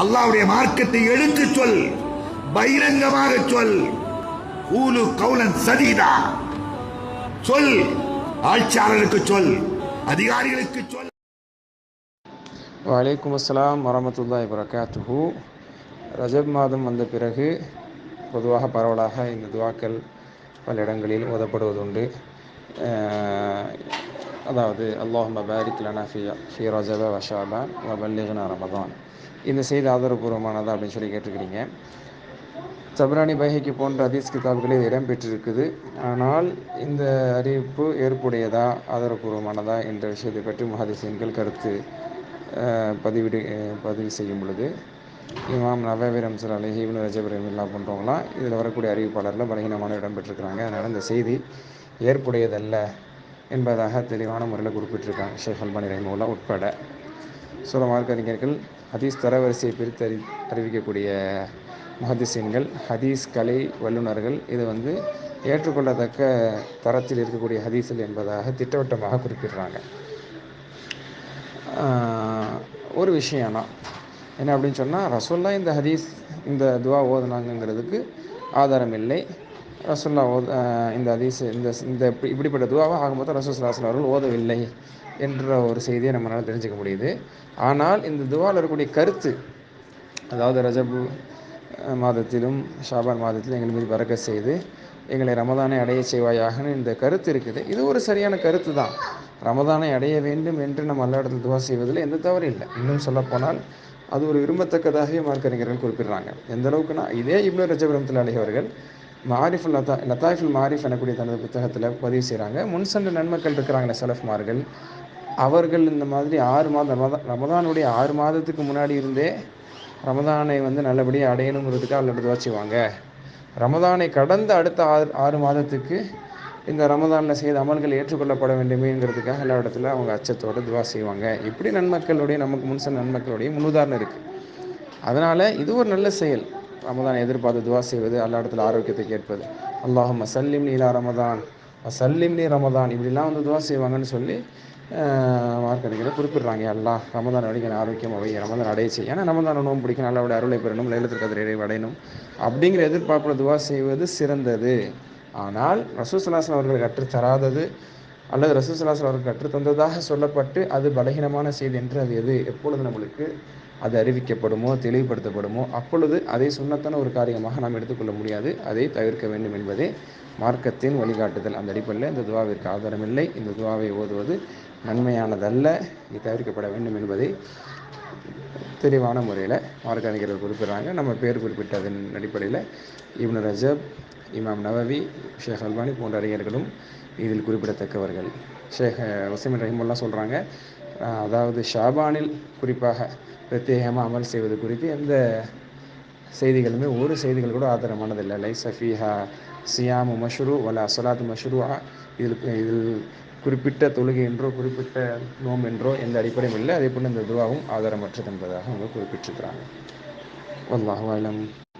அல்லாவுடைய மார்க்கத்தை எடுத்து சொல். பகிரங்கமாக சொல். ஊலு கவுலன் சதீதா. சொல். ஆட்சியாளருக்கு சொல். அதிகாரிகளுக்கு சொல். வலைக்கும் அஸ்லாம் வரமத்துல்லாய் வரகாத்துஹு ரஜப் மாதம் வந்த பிறகு பொதுவாக பரவலாக இந்த துவாக்கள் பல இடங்களில் ஓதப்படுவதுண்டு. அதாவது அல்லாஹ் பாரிக் லனா ஃபி ஃபி ரஜப வ ஷாபான் ரமதான். இந்த செய்தி ஆதாரபூர்வமானதா அப்படின்னு சொல்லி கேட்டிருக்கிறீங்க சபரானி பைஹைக்கு போன்ற அதீஸ் கிதாப்களில் இது இடம்பெற்றிருக்குது. ஆனால் இந்த அறிவிப்பு ஏற்புடையதா ஆதாரபூர்வமானதா என்ற விஷயத்தை பற்றி முஹாதிசீன்கள் கருத்து பதிவிடு பதிவு செய்யும் பொழுது இமாம் நவாவி ரம்சல் அலி ஹீவன் ரஜப் ரஹிமுல்லா போன்றவங்களாம் இதில் வரக்கூடிய அறிவிப்பாளரில் பலகீனமான இடம் பெற்றிருக்கிறாங்க அதனால் இந்த செய்தி ஏற்புடையதல்ல என்பதாக தெளிவான முறையில் குறிப்பிட்டிருக்காங்க. ஷேஃப் அல்பானி ரஹிமுல்லா உட்பட. சில மார்க்கறிஞர்கள் ஹதீஸ் தரவரிசையை பிரித்து அறி அறிவிக்கக்கூடிய முஹத்திசீன்கள் ஹதீஸ் கலை வல்லுநர்கள் இது வந்து ஏற்றுக்கொள்ளத்தக்க தரத்தில் இருக்கக்கூடிய ஹதீஸில் என்பதாக திட்டவட்டமாக குறிப்பிடுறாங்க. ஒரு விஷயம் தான் என்ன அப்படின்னு சொன்னால் ரசோல்லா இந்த ஹதீஸ் இந்த துவா ஓதுனாங்கங்கிறதுக்கு ஆதாரம் இல்லை. ரசோல்லா ஓத இந்த அதிச இந்த இந்த இப்படி- இப்படிப்பட்ட துவாவை ஆகும்போது ரசூல்லாசன் அவர்கள் ஓதவில்லை என்ற ஒரு செய்தியை நம்மளால் தெரிஞ்சுக்க முடியுது. ஆனால் இந்த துவாவில் இருக்கக்கூடிய கருத்து அதாவது ரஜபு மாதத்திலும் ஷாபான் மாதத்திலும் எங்கள் மீது பறக்க செய்து எங்களை ரமதானை அடைய செய்வாயாகன்னு இந்த கருத்து இருக்குது. இது ஒரு சரியான கருத்து தான். ரமதானை அடைய வேண்டும் என்று நம்ம எல்லா இடத்துல துவா செய்வதில் எந்த தவறு இல்லை. இன்னும் சொல்லப்போனால் அது ஒரு விரும்பத்தக்கதாகவே மார்க்கறிஞர்கள் குறிப்பிடுறாங்க. எந்த அளவுக்குன்னா இதே இப்னு ரஜபுரத்தில் ரஹ்மத்துல்லாஹி மாரிஃபுல் லதா லதாஃபுல் மாரிஃப் எனக்கூடிய தனது புத்தகத்தில் பதிவு செய்கிறாங்க முன் சென்ற நன்மக்கள் இருக்கிறாங்களே சலஃப்மார்கள். அவர்கள் இந்த மாதிரி ஆறு மாதம் ரமதா ரமதானுடைய ஆறு மாதத்துக்கு முன்னாடி இருந்தே ரமதானை வந்து நல்லபடியாக அடையணுங்கிறதுக்காக அல்ல துவா செய்வாங்க. ரமதானை கடந்த அடுத்த ஆறு ஆறு மாதத்துக்கு இந்த ரமதானில் செய்த அமல்கள் ஏற்றுக்கொள்ளப்பட வேண்டுமேங்கிறதுக்காக எல்லா இடத்துல அவங்க அச்சத்தோடு துவா செய்வாங்க. இப்படி நன்மக்களுடைய நமக்கு முன்சன் நன்மக்களுடைய முன்னுதாரணம் இருக்குது அதனால் இது ஒரு நல்ல செயல். ரமதானை எதிர்பார்த்து துவா செய்வது அல்லா இடத்துல ஆரோக்கியத்தை கேட்பது. அல்லாஹும்ம சல்லிம் நீலா ரமதான். சல்லிம் நீ ரமதான். இப்படிலாம் வந்து துவா செய்வாங்கன்னு சொல்லி மார்க்கடிகளை குறிப்பிடுறாங்க. எல்லா ரமதான் அடிக்க ஆரோக்கியம் அவை ரமதான் அடையச்சு ஏன்னா ரமதான் நோம்பு பிடிக்கும் நல்லவுடைய அருளை பெறணும் லைலத்திற்கு கதிரை அடையணும். அப்படிங்கிற எதிர்பார்ப்பில் துவா செய்வது சிறந்தது. ஆனால் ரசூசலாசன் அவர்கள் கற்றுத்தராதது அல்லது ரசூசலாசல் அவர்கள் கற்றுத்தந்ததாக சொல்லப்பட்டு அது பலகீனமான செய்தி என்று அது எது எப்பொழுது நம்மளுக்கு அது அறிவிக்கப்படுமோ தெளிவுபடுத்தப்படுமோ அப்பொழுது அதை சுண்ணத்தான ஒரு காரியமாக நாம் எடுத்துக்கொள்ள முடியாது. அதை தவிர்க்க வேண்டும் என்பதே மார்க்கத்தின் வழிகாட்டுதல். அந்த அடிப்படையில் இந்த துவாவிற்கு ஆதாரமில்லை. இந்த துவாவை ஓதுவது நன்மையானதல்ல. இது தவிர்க்கப்பட வேண்டும் என்பதை தெளிவான முறையில் மார்க்க குறிப்பிட்றாங்க. நம்ம பேர் குறிப்பிட்டதன் அடிப்படையில் இப்னு ரஜப் இமாம் நவவி ஷேக் அல்பானி போன்ற அறிஞர்களும் இதில் குறிப்பிடத்தக்கவர்கள். ஷேக் வசீம் ரஹிமுல்லா சொல்கிறாங்க அதாவது ஷாபானில் குறிப்பாக பிரத்யேகமாக அமல் செய்வது குறித்து எந்த செய்திகளுமே ஒரு செய்திகள் கூட ஆதாரமானதில்லை. லை சஃபீஹா சியாமு மஷ்ரூ வல அசலாத் மஷ்ரூஆ. இதில் இதில் குறிப்பிட்ட தொழுகை என்றோ குறிப்பிட்ட நோம் என்றோ எந்த அடிப்படையும் இல்லை. அதே போல் இந்த துவாவும் ஆதாரமற்றது என்பதாக அவங்க குறிப்பிட்டிருக்கிறாங்க. வல்லாஹ் அலம்.